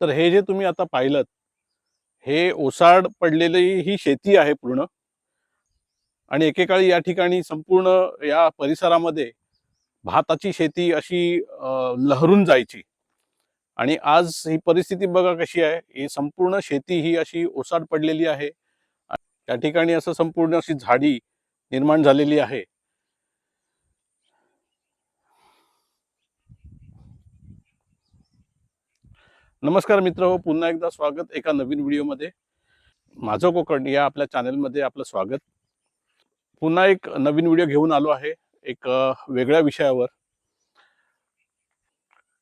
तर हे जे तुम्ही आता पाहिलं हे ओसाड पडलेली ही शेती आहे पूर्ण. आणि एकेकाळी या ठिकाणी संपूर्ण या परिसरामध्ये भाताची शेती अशी लहरून जायची. आणि आज ही परिस्थिती बघा कशी आहे ही संपूर्ण शेती ही अशी ओसाड पडलेली आहे. त्या ठिकाणी असं संपूर्ण अशी झाडी निर्माण झालेली आहे. नमस्कार मित्र हो पुन्हा एकदा स्वागत एका नवीन व्हिडिओमध्ये. माझं कोकण या आपल्या चॅनलमध्ये आपलं स्वागत. पुन्हा एक नवीन व्हिडिओ घेऊन आलो आहे एक वेगळ्या विषयावर.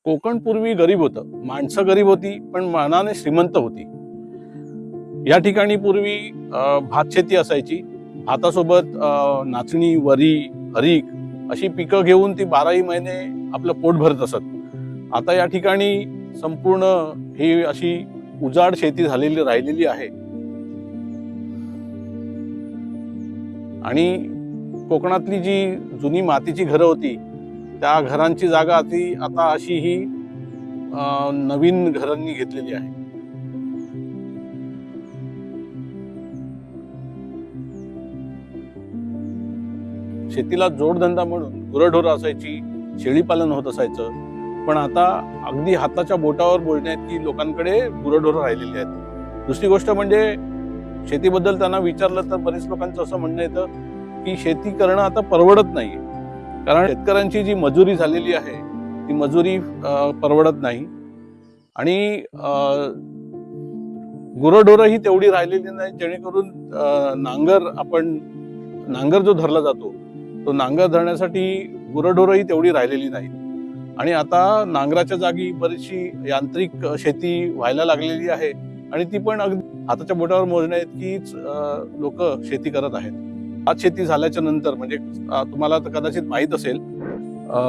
कोकण पूर्वी गरीब होतं माणसं गरीब होती पण मनाने श्रीमंत होती. या ठिकाणी पूर्वी भातशेती भात शेती असायची. भातासोबत नाचणी वरी हरीक अशी पिकं घेऊन ती बाराही महिने आपलं पोट भरत असत. आता या ठिकाणी संपूर्ण ही अशी उजाड शेती झालेली राहिलेली आहे. आणि कोकणातली जी जुनी मातीची घरं होती त्या घरांची जागा ती आता अशी ही नवीन घरांनी घेतलेली आहे. शेतीला जोडधंदा म्हणून गुरढोरं असायची शेळीपालन होत असायचं. पण आता अगदी हाताच्या बोटावर बोलण्यात की लोकांकडे गुरंढोरं राहिलेली आहेत. दुसरी गोष्ट म्हणजे शेतीबद्दल त्यांना विचारलं तर बरेच लोकांचं असं म्हणणं येतं की शेती करणं आता परवडत नाही कारण शेतकऱ्यांची जी मजुरी झालेली आहे ती मजुरी परवडत नाही. आणि गुरंढोरंही गुरंढोरं ही तेवढी राहिलेली नाही जेणेकरून नांगर आपण नांगर जो धरला जातो तो नांगर धरण्यासाठी गुरंढोरंही तेवढी राहिलेली नाही आणि आता नांगराच्या जागी बरीचशी यांत्रिक शेती व्हायला लागलेली आहे आणि ती पण अगदी हाताच्या बोटावर मोजण्या इतकीच लोक शेती करत आहेत. भात शेती झाल्याच्यानंतर म्हणजे तुम्हाला तर कदाचित माहीत असेल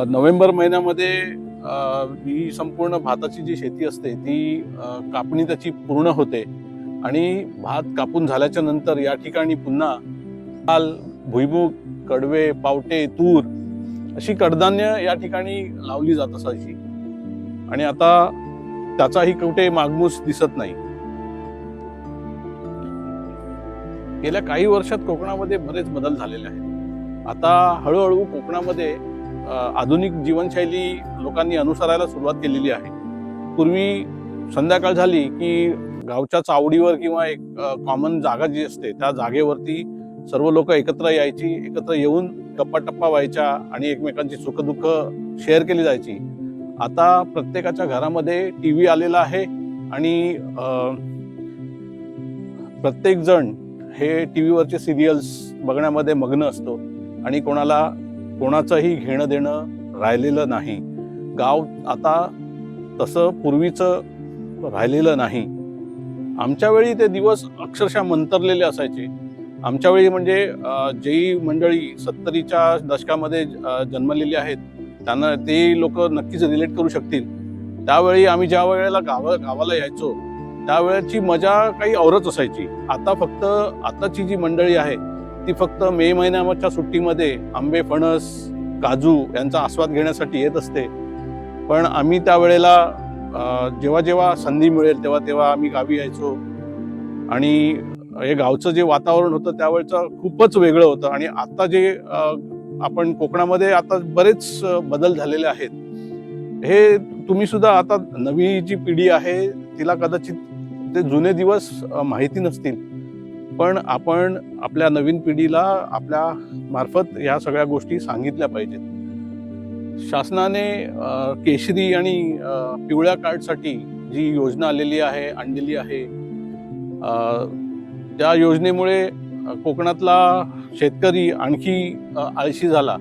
नोव्हेंबर महिन्यामध्ये ही संपूर्ण भाताची जी शेती असते ती कापणी त्याची पूर्ण होते आणि भात कापून झाल्याच्यानंतर या ठिकाणी पुन्हा दाल भुईमुग कडवे पावटे तूर अशी कडधान्य या ठिकाणी लावली जात असायची. आणि आता त्याचाही कुठे मागमूस दिसत नाही. गेल्या काही वर्षात कोकणामध्ये बरेच बदल झालेले आहेत. आता हळूहळू कोकणामध्ये आधुनिक जीवनशैली लोकांनी अनुसरायला सुरुवात केलेली आहे. पूर्वी संध्याकाळ झाली की गावच्या चावडीवर किंवा एक कॉमन जागा जी असते त्या जागेवरती सर्व लोक एकत्र यायची एकत्र येऊन गप्पाटप्पा व्हायच्या आणि एकमेकांची सुखदुःख शेअर केली जायची. आता प्रत्येकाच्या घरामध्ये टी व्ही आलेला आहे आणि प्रत्येकजण प्रत्येक जण हे टी व्हीवरचे सिरियल्स बघण्यामध्ये मग्न असतो आणि कोणाला कोणाचंही घेणं देणं राहिलेलं नाही. गाव आता तसं पूर्वीचं राहिलेलं नाही. आमच्या वेळी ते दिवस अक्षरशः मंतरलेले असायचे. आमच्या वेळी म्हणजे अ, जी मंडळी सत्तरीच्या दशकामध्ये जन्मलेली आहेत. त्यांना ते लोक नक्कीच रिलेट करू शकतील. त्यावेळी आम्ही ज्या वेळेला गावा गावाला यायचो त्यावेळेची मजा काही औरच असायची. आता फक्त आताची जी मंडळी आहे ती फक्त मे महिन्याच्या सुट्टीमध्ये आंबे फणस काजू यांचा आस्वाद घेण्यासाठी येत असते. पण आम्ही त्यावेळेला जेव्हा जेव्हा संधी मिळेल तेव्हा तेव्हा आम्ही गावी यायचो. आणि हे गावचं जे वातावरण होतं त्यावेळचं खूपच वेगळं होतं. आणि आता जे आपण कोकणामध्ये आता बरेच बदल झालेले आहेत. हे तुम्ही सुद्धा आता नवी जी पिढी आहे तिला कदाचित ते जुने दिवस माहिती नसतील. पण आपण आपल्या नवीन पिढीला आपल्या मार्फत या सगळ्या गोष्टी सांगितल्या पाहिजेत. शासनाने केशरी आणि पिवळ्या कार्डसाठी जी योजना आलेली आहे आणलेली आहे त्या योजनेमुळे कोकणातला शेतकरी आणखी आळशी झाला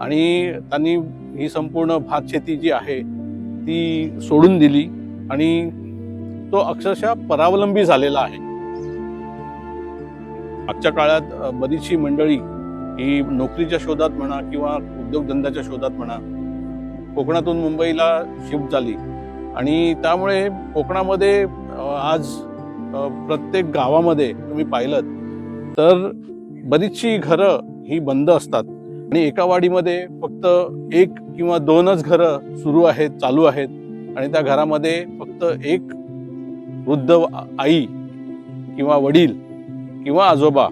आणि त्यांनी ही संपूर्ण भात शेती जी आहे ती सोडून दिली आणि तो अक्षरशः परावलंबी झालेला आहे. आजच्या काळात बरीचशी मंडळी ही नोकरीच्या शोधात म्हणा किंवा उद्योगधंद्याच्या शोधात म्हणा कोकणातून मुंबईला शिफ्ट झाली आणि त्यामुळे कोकणामध्ये आज प्रत्येक गावामध्ये तुम्ही पाहिलं तर बरीचशी घरं ही बंद असतात. आणि एका वाडीमध्ये फक्त एक किंवा दोनच घरं सुरू आहेत चालू आहेत. आणि त्या घरामध्ये फक्त एक वृद्ध आई किंवा वडील किंवा आजोबा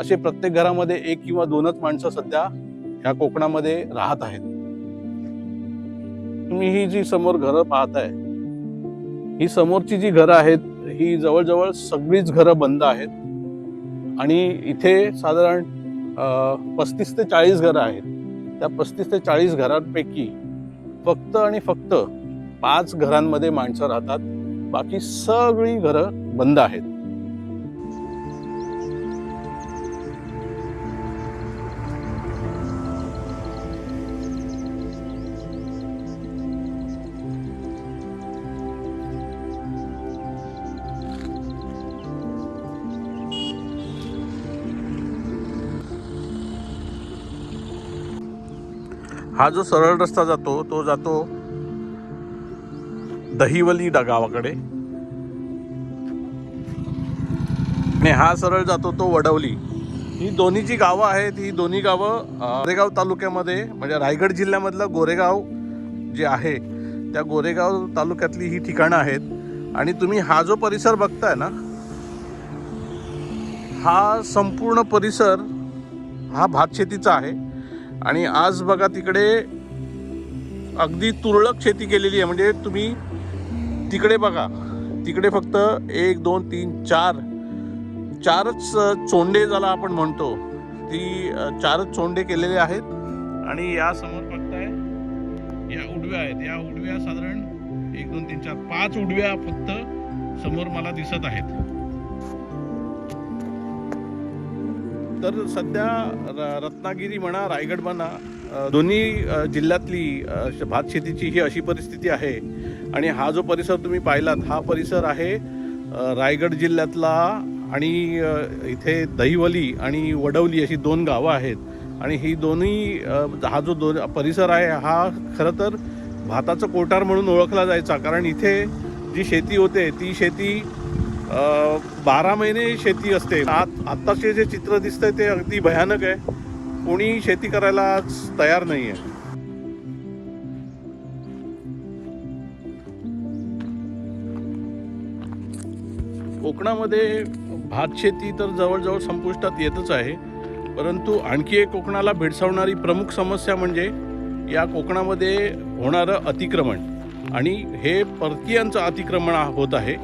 असे प्रत्येक घरामध्ये एक किंवा दोनच माणसं सध्या ह्या कोकणामध्ये राहत आहेत. तुम्ही ही जी समोर घरं पाहताय ही समोरची जी घरं आहेत ही जवळजवळ सगळीच घरं बंद आहेत. आणि इथे साधारण पस्तीस ते चाळीस घरं आहेत. त्या पस्तीस ते चाळीस घरांपैकी फक्त आणि फक्त पाच घरांमध्ये माणसं राहतात. बाकी सगळी घरं बंद आहेत. हा जो सरळ रस्ता जातो तो जातो दहिवली डा गावाकडे आणि हा सरळ जातो तो वडवली. ही दोन्ही जी गावं आहेत ही दोन्ही गावं गोरेगाव तालुक्यामध्ये म्हणजे रायगड जिल्ह्यामधलं गोरेगाव जे आहे त्या गोरेगाव तालुक्यातली ही ठिकाणं आहेत. आणि तुम्ही हा जो परिसर बघताय ना हा संपूर्ण परिसर हा भातशेतीचा आहे. आणि आज बघा तिकडे अगदी तुरळक शेती केलेली आहे. म्हणजे तुम्ही तिकडे बघा तिकडे फक्त एक दोन तीन चार चारच चोंडे ज्याला आपण म्हणतो ती चारच चोंडे केलेले आहेत. आणि या समोर बघताय या उडव्या आहेत. या उडव्या साधारण एक दोन तीन चार पाच उडव्या फक्त समोर मला दिसत आहेत. तर सध्या र- रत्नागिरी म्हणा रायगड म्हणा दोन्ही जिल्ह्यातली श- भात शेतीची ही अशी परिस्थिती आहे. आणि हा जो परिसर तुम्ही पाहिलात हा परिसर आहे रायगड जिल्ह्यातला आणि इथे दहिवली आणि वडवली अशी दोन गावं आहेत. आणि ही दोन्ही हा जो दोन परिसर आहे हा खरं तर भाताचं कोठार म्हणून ओळखला जायचा. कारण इथे जी शेती होते ती शेती बारा महिने शेती असते. आत आत्ताचे जे चित्र दिसतंय ते अगदी भयानक आहे. कोणी शेती करायला आज तयार नाही आहे कोकणामध्ये भात शेती तर जवळजवळ संपुष्टात येतच आहे. परंतु आणखी एक कोकणाला भेडसावणारी प्रमुख समस्या म्हणजे या कोकणामध्ये होणारं अतिक्रमण. आणि हे परकीयांचं अतिक्रमण होत आहे.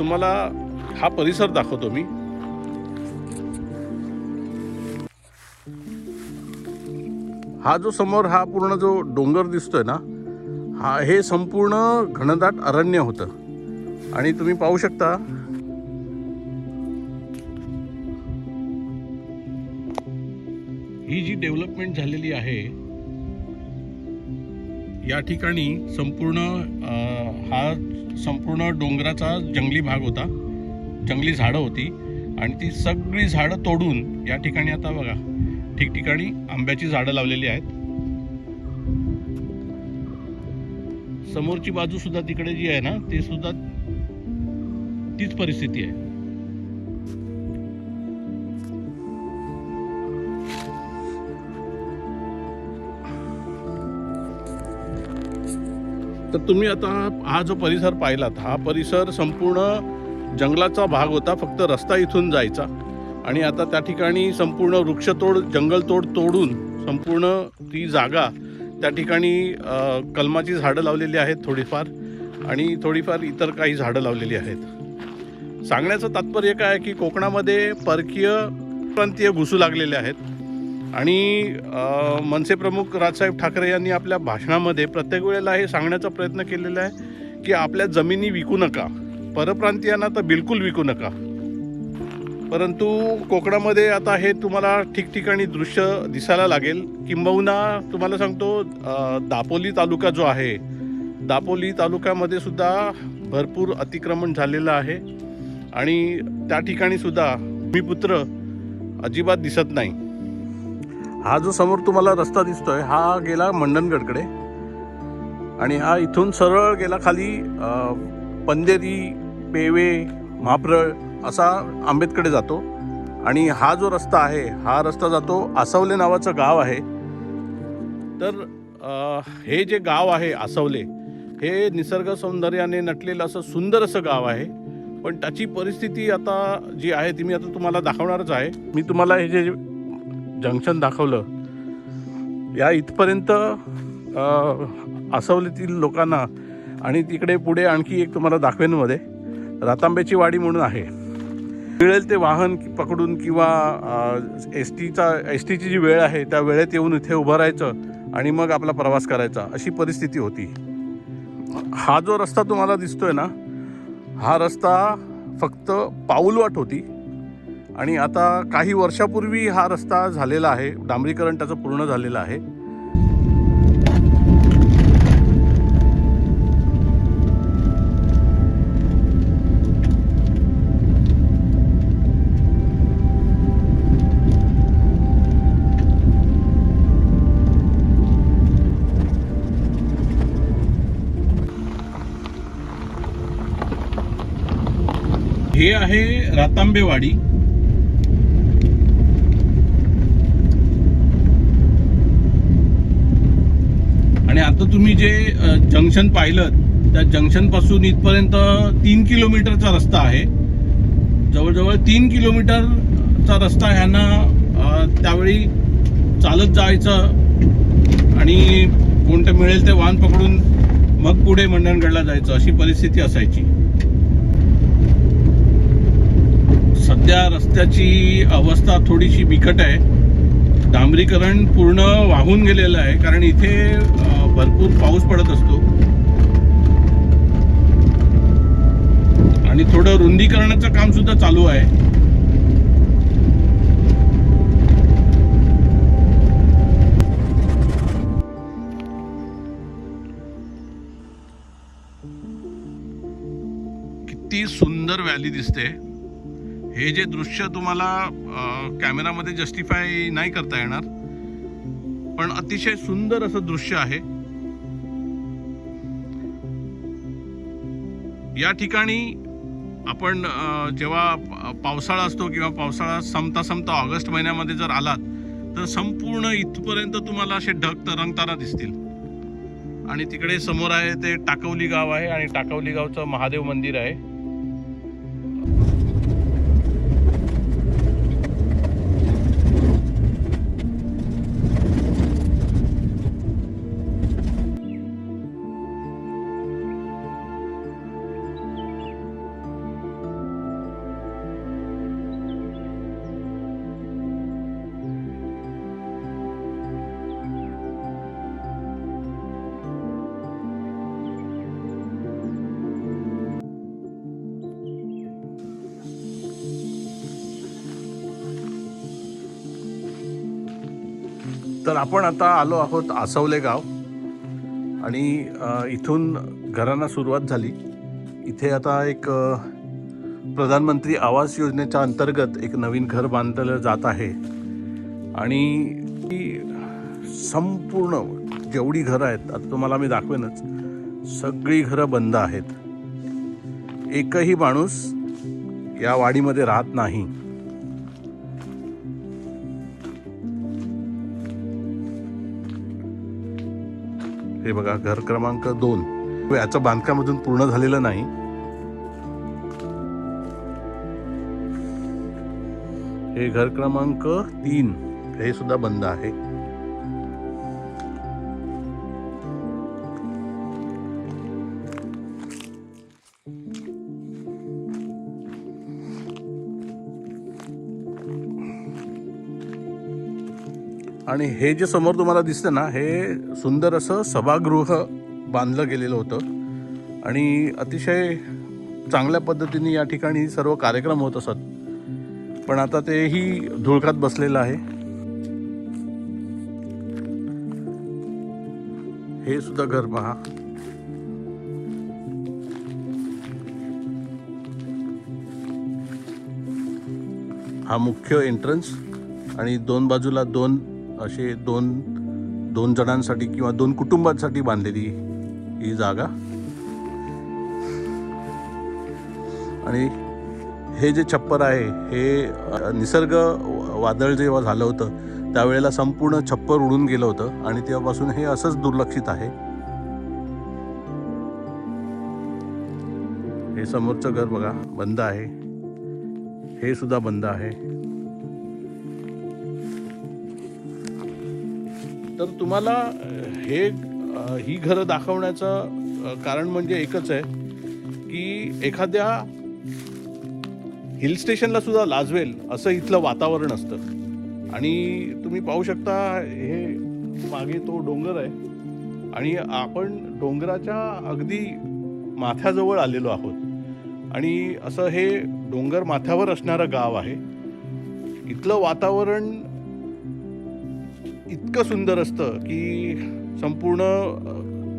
तुम्हाला हा परिसर दाखवतो मी. हा जो समोर हा पूर्ण जो डोंगर दिसतोय ना हा हे संपूर्ण घनदाट अरण्य होतं. आणि तुम्ही पाहू शकता ही जी डेव्हलपमेंट झालेली आहे या ठिकाणी संपूर्ण हा संपूर्ण डोंगराचा जंगली भाग होता. जंगली झाडं होती आणि ती सगळी झाडं तोडून या ठिकाणी आता बघा ठिकठिकाणी आंब्याची झाडं लावलेली आहेत. समोरची बाजू सुद्धा तिकडे जी आहे ना ती सुद्धा तीच परिस्थिती आहे. तर तुम्ही आता हा जो परिसर पाहिलात हा परिसर संपूर्ण जंगलाचा भाग होता फक्त रस्ता इथून जायचा. आणि आता त्या ठिकाणी संपूर्ण वृक्षतोड जंगलतोड तोडून संपूर्ण ती जागा त्या ठिकाणी कलमाची झाडं लावलेली आहेत थोडीफार आणि थोडीफार इतर काही झाडं लावलेली आहेत. सांगण्याचं तात्पर्य काय आहे की कोकणामध्ये परकीय प्रांतीय घुसू लागलेले आहेत. आणि मनसे प्रमुख राजसाहेब ठाकरे यांनी आपल्या भाषणामध्ये प्रत्येक वेळेला हे सांगण्याचा प्रयत्न केलेला आहे की आपल्या जमिनी विकू नका. परप्रांतीयांना तर बिलकुल विकू नका. परंतु कोकणामध्ये आता हे तुम्हाला ठिकठिकाणी दृश्य दिसायला लागेल. किंबहुना तुम्हाला सांगतो दापोली तालुका जो आहे दापोली तालुक्यामध्ये सुद्धा भरपूर अतिक्रमण झालेलं आहे. आणि त्या ठिकाणी सुद्धा भूमिपुत्र अजिबात दिसत नाही. हा जो समोर तुम्हाला रस्ता दिसतोय हा गेला मंडणगडकडे आणि हा इथून सरळ गेला खाली पंदेरी पेवे महाप्रळ असा आंबेडकडे जातो. आणि हा जो रस्ता आहे हा रस्ता जातो आसवले नावाचं गाव आहे. तर हे जे गाव आहे आसवले हे निसर्ग सौंदर्याने नटलेलं असं सुंदर असं गाव आहे. पण त्याची परिस्थिती आता जी आहे ती मी आता तुम्हाला दाखवणारच आहे. मी तुम्हाला हे जे जंक्शन दाखवलं. या इथपर्यंत आसवलीतील लोकांना आणि तिकडे पुढे आणखी एक तुम्हाला दाखवेन मध्ये रातांब्याची वाडी म्हणून आहे. मिळेल ते वाहन पकडून किंवा एस टीचा एस टीची जी वेळ आहे त्या वेळेत येऊन इथे उभं राहायचं आणि मग आपला प्रवास करायचा अशी परिस्थिती होती. हा जो रस्ता तुम्हाला दिसतोय ना हा रस्ता फक्त पाऊलवाट होती. आणि आता काही वर्षापूर्वी हा रस्ता झालेला आहे. डांबरीकरण त्याचं पूर्ण झालेलं आहे. हे आहे रातांबेवाडी आणि आता तुम्ही जे जंक्शन पाहिलं त्या जंक्शनपासून इथपर्यंत तीन किलोमीटरचा रस्ता आहे. जवळजवळ तीन किलोमीटरचा रस्ता ह्यांना त्यावेळी चालत जायचं आणि कोणतं मिळेल ते वाहन पकडून मग पुढे मंडणगडला जायचं अशी परिस्थिती असायची. सध्या रस्त्याची अवस्था थोडीशी बिकट आहे. डांबरीकरण पूर्ण वाहून गेलेलं आहे कारण इथे भरपूर पाऊस पडत असतो. आणि थोडं रुंदीकरणाचं काम सुद्धा चालू आहे. किती सुंदर व्हॅली दिसते. हे जे दृश्य तुम्हाला कॅमेरामध्ये जस्टिफाय नाही करता येणार पण अतिशय सुंदर असं दृश्य आहे. या ठिकाणी आपण जेव्हा पावसाळा असतो किंवा पावसाळा संपता संपता ऑगस्ट महिन्यामध्ये जर आलात तर संपूर्ण इथपर्यंत तुम्हाला असे ढग तरंगताना दिसतील. आणि तिकडे समोर आहे ते टाकवली गाव आहे आणि टाकवली गावचं महादेव मंदिर आहे. तर आपण आता आलो आहोत आसवले गाव. आणि इथून घरांना सुरुवात झाली. इथे आता एक प्रधानमंत्री आवास योजनेच्या अंतर्गत एक नवीन घर बांधलं जात आहे. आणि ती संपूर्ण जेवढी घरं आहेत आता तुम्हाला मी दाखवेनच सगळी घरं बंद आहेत. एकही माणूस या वाडीमध्ये राहत नाही. हे बघा घर क्रमांक दोन. याचं बांधकाम अजून पूर्ण झालेलं नाही. हे घर क्रमांक तीन. हे सुद्धा बंद आहे. आणि हे जे समोर तुम्हाला दिसतं ना हे सुंदर असं सभागृह बांधलं गेलेलं होतं. आणि अतिशय चांगल्या पद्धतीने या ठिकाणी सर्व कार्यक्रम होत असत. पण आता तेही धुळकात बसलेलं आहे. हे सुद्धा घर पहा. हा मुख्य एंट्रन्स आणि दोन बाजूला दोन असे दोन दोन जणांसाठी किंवा दोन कुटुंबांसाठी बांधलेली ही जागा. आणि हे जे छप्पर आहे हे निसर्ग वादळ जेव्हा झालं होतं त्यावेळेला संपूर्ण छप्पर उडून गेलं होतं आणि तेव्हापासून हे असंच दुर्लक्षित आहे. हे समोरचं घर बघा बंद आहे. हे सुद्धा बंद आहे. तर तुम्हाला हे ही घरं दाखवण्याचं कारण म्हणजे एकच आहे की एखाद्या हिल स्टेशनला सुद्धा लाजवेल असं इथलं वातावरण असतं. आणि तुम्ही पाहू शकता हे मागे तो डोंगर आहे. आणि आपण डोंगराच्या अगदी माथ्याजवळ आलेलो आहोत. आणि असं हे डोंगर माथ्यावर असणारं गाव आहे. इथलं वातावरण इतकं सुंदर असतं की संपूर्ण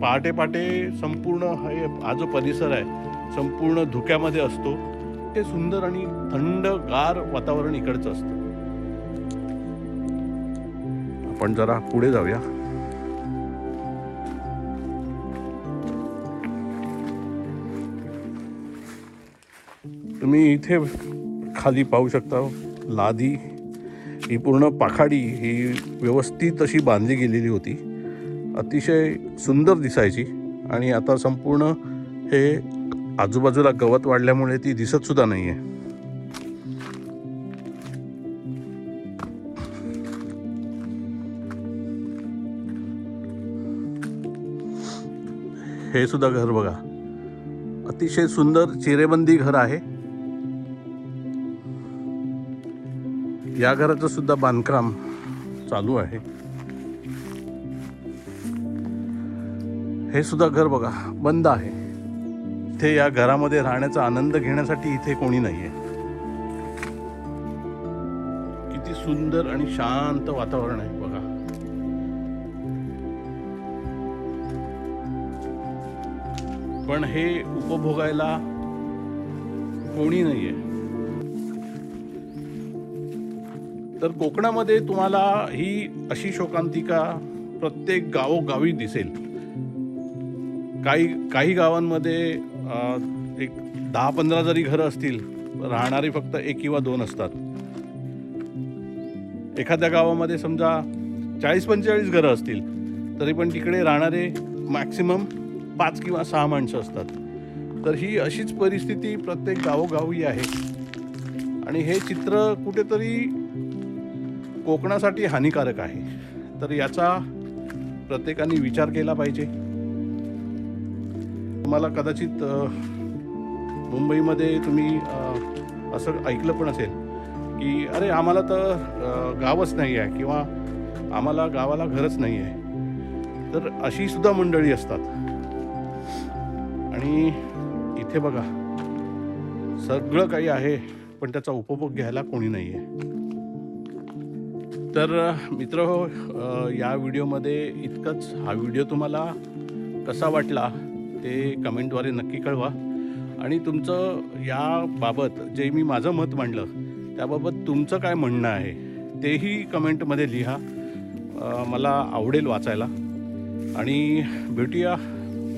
पहाटे पहाटे संपूर्ण हे हा जो परिसर आहे संपूर्ण धुक्यामध्ये असतो. ते सुंदर आणि थंड गार वातावरण इकडचं असतं. आपण जरा पुढे जाऊया. तुम्ही इथे खाली पाहू शकता लादी. ही पूर्ण पाखाडी ही व्यवस्थित अशी बांधली गेलेली होती. अतिशय सुंदर दिसायची आणि आता संपूर्ण हे आजूबाजूला गवत वाढल्यामुळे ती दिसत सुद्धा नाही आहे हे सुद्धा घर बघा. अतिशय सुंदर चिरेबंदी घर आहे. या घराचं सुद्धा बांधकाम चालू आहे. हे सुद्धा घर बघा बंद आहे. इथे या घरामध्ये राहण्याचा आनंद घेण्यासाठी इथे कोणी नाहीये. किती सुंदर आणि शांत वातावरण आहे बघा. पण हे उपभोगायला कोणी नाहीये. तर कोकणामध्ये तुम्हाला ही अशी शोकांतिका प्रत्येक गावोगावी दिसेल. काही काही गावांमध्ये एक दहा पंधरा जरी घरं असतील राहणारी फक्त एक किंवा दोन असतात. एखाद्या गावामध्ये समजा चाळीस पंचेचाळीस घरं असतील तरी पण तिकडे राहणारे मॅक्सिमम पाच किंवा सहा माणसं असतात. तर ही अशीच परिस्थिती प्रत्येक गावोगावी आहे. आणि हे चित्र कुठेतरी कोकणासाठी हानिकारक आहे. तर याचा प्रत्येकाने विचार केला पाहिजे. तुम्हाला कदाचित मुंबईमध्ये तुम्ही असं ऐकलं पण असेल की अरे आम्हाला तर गावच नाही आहे किंवा आम्हाला गावाला घरच नाही आहे. तर अशी सुद्धा मंडळी असतात. आणि इथे बघा सगळं काही आहे पण त्याचा उपभोग घ्यायला कोणी नाही आहे तर मित्र या व्हिडिओमध्ये इतकंच. हा व्हिडिओ तुम्हाला कसा वाटला ते कमेंटद्वारे नक्की कळवा. आणि तुमचं याबाबत जे मी माझं मत मांडलं त्याबाबत तुमचं काय म्हणणं आहे तेही कमेंटमध्ये लिहा. मला आवडेल वाचायला. आणि भेटूया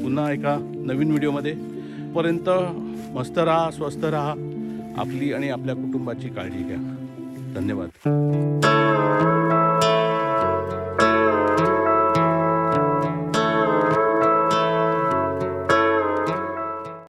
पुन्हा एका नवीन व्हिडिओमध्ये. पर्यंत मस्त राहा स्वस्थ राहा. आपली आणि आपल्या कुटुंबाची काळजी घ्या. धन्यवाद. Música